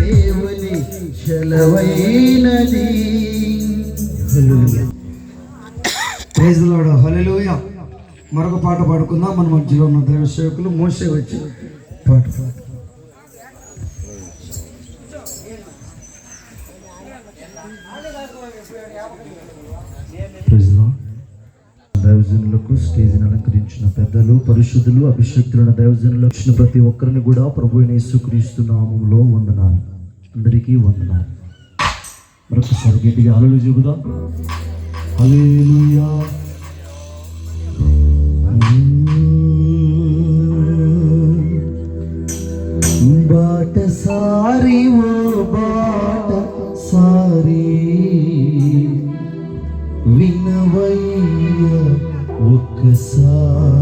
దేవుని సెలవైనది praise lord మరొక పాట పాడుకుందాం. మన మధ్యలో ఉన్న దైవ సేవకులు మోసే వచ్చి పాట పాడు. దైవజనులకు స్టేజ్ని అలంకరించిన పెద్దలు పరిశుద్ధులు అభిషక్తులైన దైవజనులకు వచ్చిన ప్రతి ఒక్కరిని కూడా ప్రభు అయిన యేసుక్రీస్తు నామంలో వందనాలు. అందరికీ వందనాలు. మరొకసారి గట్టిగా అలలు చెబుదాం. అలేలుయా బాట సారి ఓ బాట సారి. వినవయ్య. Sun.